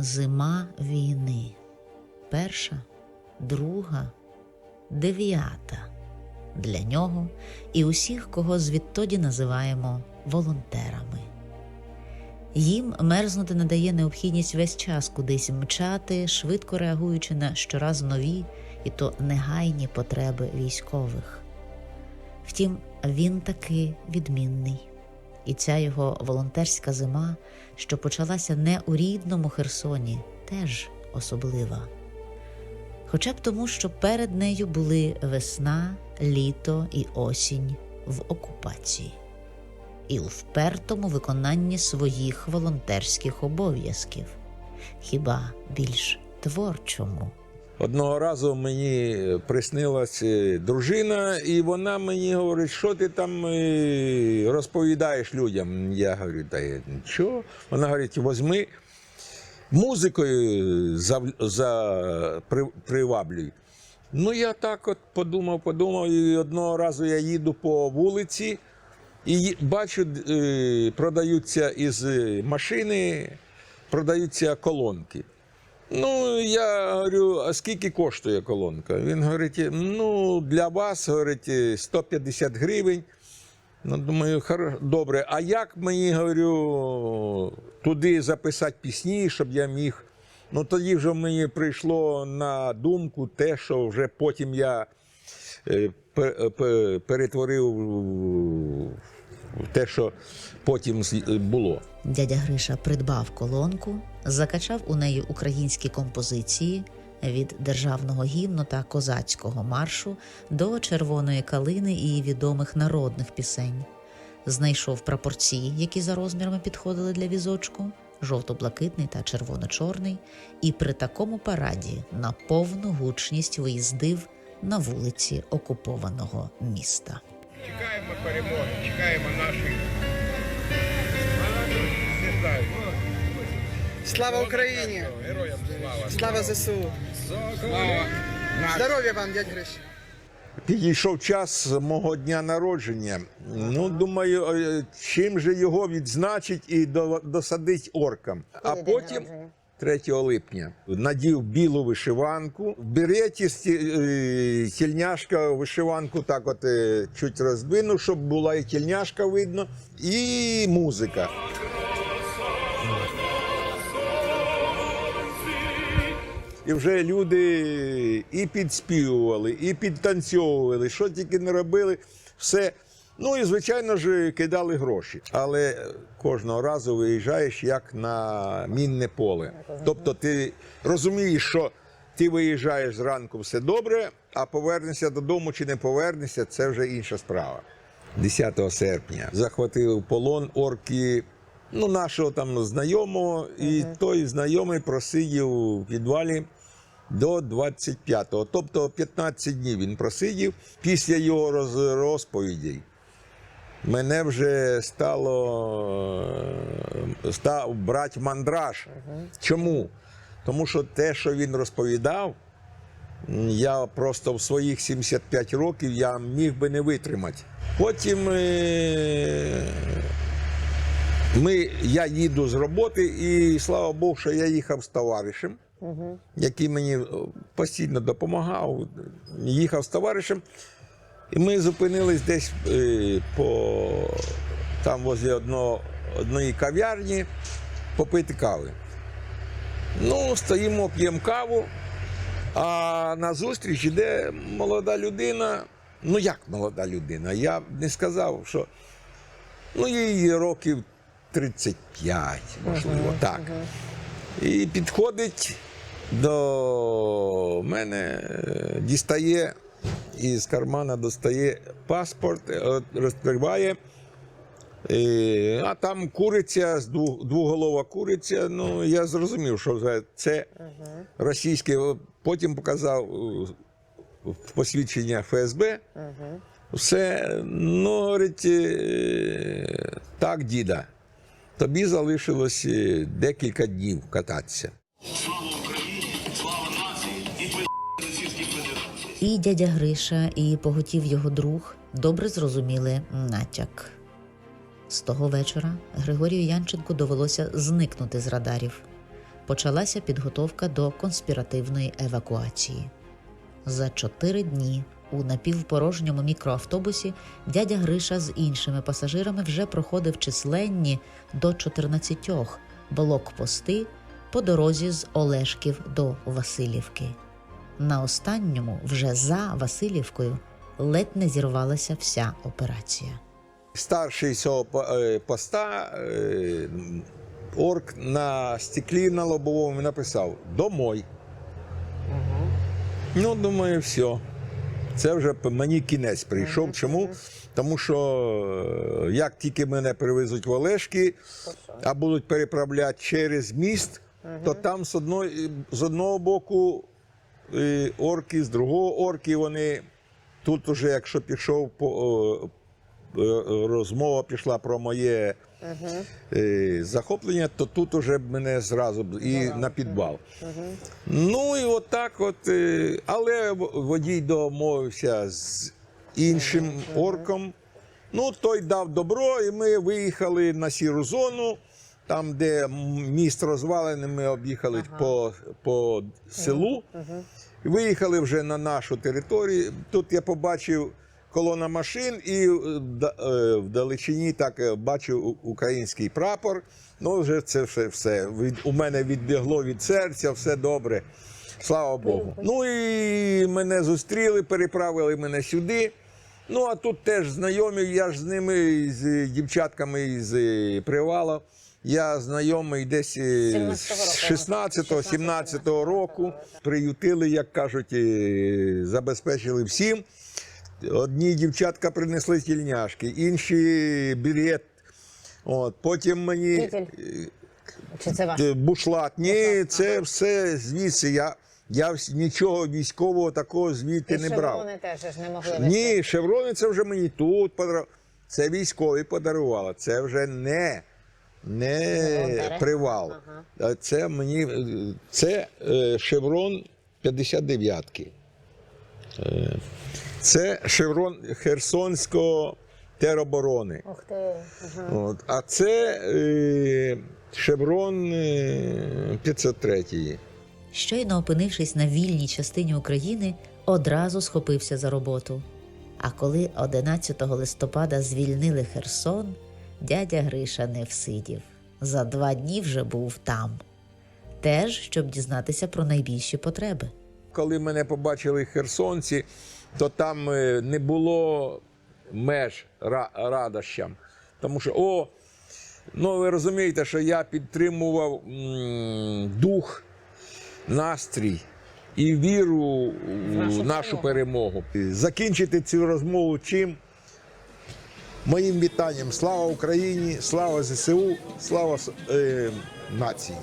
Зима війни. Перша, друга, дев'ята. Для нього і усіх, кого звідтоді називаємо волонтерами. Їм мерзнути надає необхідність весь час кудись мчати, швидко реагуючи на щораз нові і то негайні потреби військових. Втім, він таки відмінний. І ця його волонтерська зима, що почалася не у рідному Херсоні, теж особлива. Хоча б тому, що перед нею були весна, літо і осінь в окупації, і у впертому виконанні своїх волонтерських обов'язків, хіба більш творчому. Одного разу мені приснилась е, дружина, і вона мені говорить, що ти там е, розповідаєш людям. Я говорю, та я нічого. Вона говорить, возьми музикою за, за, при, приваблюй. Ну, я так от подумав, подумав, і одного разу я їду по вулиці і бачу, е, продаються із машини, продаються колонки. Ну, я говорю, а скільки коштує колонка? Він говорить, ну, для вас, говорить, 150 гривень. Ну, думаю, добре. А як мені говорю, туди записати пісні, щоб я міг. Ну, тоді вже мені прийшло на думку те, що вже потім я е, пе- пе- перетворив те, що потім з- було. Дядя Гриша придбав колонку, закачав у неї українські композиції від державного гімну та козацького маршу до червоної калини і відомих народних пісень. Знайшов прапорці, які за розмірами підходили для візочку, жовто-блакитний та червоно-чорний, і при такому параді на повну гучність виїздив на вулиці окупованого міста. Чекаємо перемоги, чекаємо наших. Не знаю. Слава Україні! Героям слава! Слава ЗСУ! Слава! Здоров'я вам, дядь Гриш! Підійшов час мого дня народження. Ну, думаю, е, чим же його відзначить і досадить оркам. А потім, 3 липня, надів білу вишиванку, в береті е, тільняшка вишиванку так от е, чуть роздвинув, щоб була і тільняшка видно, і музика. І вже люди і підспівували, і підтанцьовували, що тільки не робили, все. Ну і звичайно ж кидали гроші. Але кожного разу виїжджаєш як на мінне поле. Тобто ти розумієш, що ти виїжджаєш зранку все добре, а повернешся додому чи не повернешся, це вже інша справа. 10 серпня захватили в полон орки ну, нашого там знайомого, і той знайомий просидів у підвалі до 25-го. Тобто 15 днів він просидів. Після його роз- розповідей мене вже стало став брати мандраж. Чому? Тому що те, що він розповідав, я просто в своїх 75 років я міг би не витримати. Потім е, ми, я їду з роботи, і слава Богу, що я їхав з товаришем, який мені е, постійно допомагав. Їхав з товаришем, і ми зупинились десь е, по там возле одного, одної кав'ярні попити кави. Ну, стоїмо, п'ємо каву, а на зустріч іде молода людина. Ну, як молода людина? Я б не сказав, що ну, їй років 35, можливо, так. І підходить до мене, е, дістає із кармана достає паспорт, е, розкриває. А там куриця, з двоголова куриця. Ну, я зрозумів, що це- російське. Потім показав е, посвідчення ФСБ. Все, ну, говорить, е, так, діда, тобі залишилось декілька днів кататися. І дядя Гриша, і поготів його друг добре зрозуміли натяк. З того вечора Григорію Янченку довелося зникнути з радарів. почалася підготовка до конспіративної евакуації. За чотири дні у напівпорожньому мікроавтобусі дядя Гриша з іншими пасажирами вже проходив численні до 14 блокпости по дорозі з Олешків до Васильівки. На останньому, вже за Васильівкою, ледь не зірвалася вся операція. Старший цього е, поста е, орк на стеклі на лобовому написав Домой. Ну, думаю, все. Це вже мені кінець прийшов. Чому? Тому що е, як тільки мене привезуть в Олешки, а будуть переправляти через міст, то там з одної, з одного боку орки, з другого орки, вони тут уже, якщо пішов по, е, розмова пішла про моє е, захоплення, то тут уже б мене зразу і на підвал. Ну і от от. е, Але водій домовився з іншим орком. Ну, той дав добро, і ми виїхали на сіру зону, там, де міст розвалений, ми об'їхали по, по селу. Виїхали вже на нашу територію. Тут я побачив колона машин і е, е, вдалечині так е, бачив український прапор. Ну, вже це все. все. Від, у мене відбігло від серця, все добре. Слава Богу. Ну і мене зустріли, переправили мене сюди. Ну, а тут теж знайомі, я ж з ними, з дівчатками з привала. Я знайомий десь е, з 16-17 року. Приютили, як кажуть, е, забезпечили всім. Одні дівчатка принесли тільняшки, інші білет. От, потім мені Чи це ваш? е, бушлат. Ні, це все звідси. Я, я нічого військового такого звідти не брав. Вони теж ж не могли. Ні, шеврони це вже мені тут подарували. Це військові подарували. Це вже не, не Волонтери? привал. А Це мені е, це е, шеврон 59-ки. Е, Це шеврон Херсонського тероборони. Ух ти. Ага. От. А це е, шеврон е, 503-ї. Щойно опинившись на вільній частині України, одразу схопився за роботу. А коли 11 листопада звільнили Херсон, дядя Гриша не всидів. За два дні вже був там. Теж, щоб дізнатися про найбільші потреби. коли мене побачили херсонці, то там е, не було меж радощам. Тому що, о, ну ви розумієте, що я підтримував м, дух, настрій і віру у нашу перемогу. Закінчити цю розмову чим? Моїм вітанням. Слава Україні, слава ЗСУ, слава е, нації.